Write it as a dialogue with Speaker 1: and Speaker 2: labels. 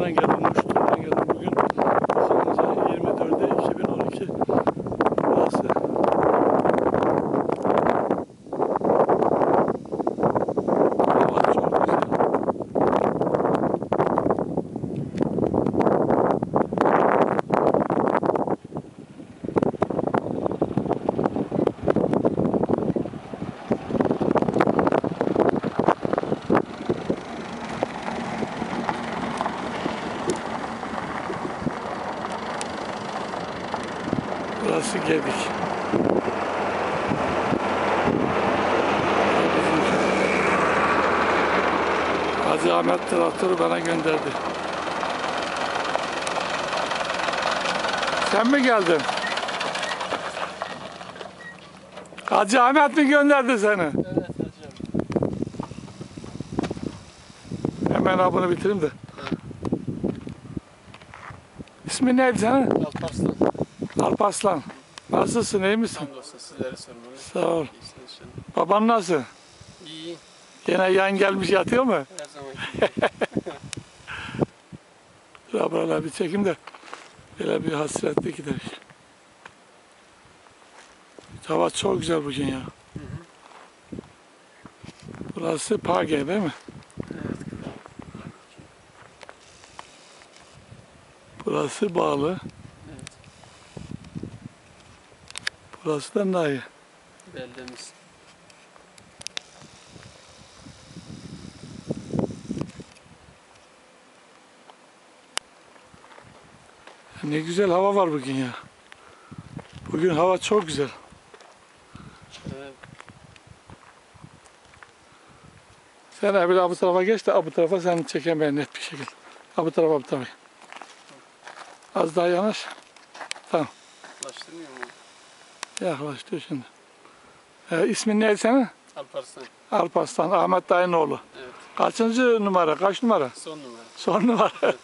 Speaker 1: online gerade Burası Gedik. Hacı Ahmet traktörü bana gönderdi. Sen mi geldin? Hacı Ahmet mi gönderdi seni?
Speaker 2: Evet hocam.
Speaker 1: Hemen abını bitireyim de. İsmin neydi senin?
Speaker 2: Alparslan.
Speaker 1: Alparslan. Nasılsın, iyi misin?
Speaker 2: Hamdolsun sizlere sormalı.
Speaker 1: Sağ ol. Baban nasıl?
Speaker 2: İyi.
Speaker 1: Yine yan gelmiş yatıyor mu?
Speaker 2: Her zaman
Speaker 1: buralar bir çekim de böyle bir hasretli gider. Hava çok güzel bugün ya. Burası Page değil mi? Burası Bağlı.
Speaker 2: Evet.
Speaker 1: Burası da Nahi.
Speaker 2: Beldemiz.
Speaker 1: Ne güzel hava var bugün ya. Bugün hava çok güzel.
Speaker 2: Evet.
Speaker 1: Sen abi bu tarafa geç de bu tarafa sen çeken ben net bir şekilde. Bu tarafa bu tarafa. Az daha yanaş.
Speaker 2: Ulaştırmıyor mu?
Speaker 1: Yaklaştı şimdi. Ee, ismin neydi senin?
Speaker 2: Alparslan.
Speaker 1: Alparslan Ahmet Dayınoğlu.
Speaker 2: Evet.
Speaker 1: Kaçıncı numara? Kaç numara?
Speaker 2: Son numara.
Speaker 1: Son numara.